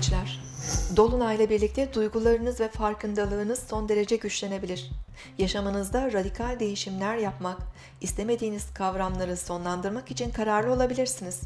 Yengeçler Dolunayla birlikte duygularınız ve farkındalığınız son derece güçlenebilir. Yaşamınızda radikal değişimler yapmak, istemediğiniz kavramları sonlandırmak için kararlı olabilirsiniz.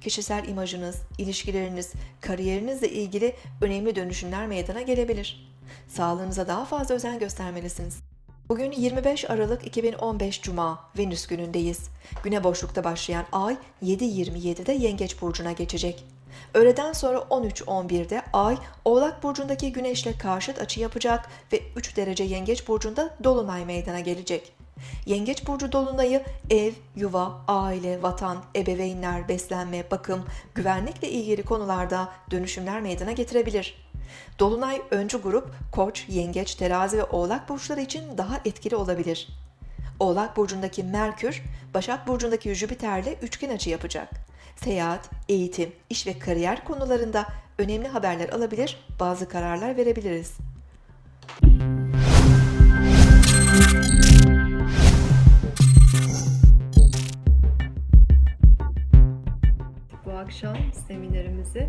Kişisel imajınız, ilişkileriniz, kariyerinizle ilgili önemli dönüşümler meydana gelebilir. Sağlığınıza daha fazla özen göstermelisiniz. Bugün 25 Aralık 2015 Cuma, Venüs günündeyiz. Güne boşlukta başlayan ay 7.27'de Yengeç Burcu'na geçecek. Öğleden sonra 13.11'de ay Oğlak Burcu'ndaki Güneş'le karşıt açı yapacak ve 3 derece Yengeç Burcu'nda Dolunay meydana gelecek. Yengeç Burcu Dolunay'ı ev, yuva, aile, vatan, ebeveynler, beslenme, bakım, güvenlikle ilgili konularda dönüşümler meydana getirebilir. Dolunay öncü grup Koç, Yengeç, Terazi ve Oğlak burçları için daha etkili olabilir. Oğlak burcundaki Merkür, Başak burcundaki Jüpiter'le üçgen açı yapacak. Seyahat, eğitim, iş ve kariyer konularında önemli haberler alabilir, bazı kararlar verebiliriz. Bu akşam seminerimizi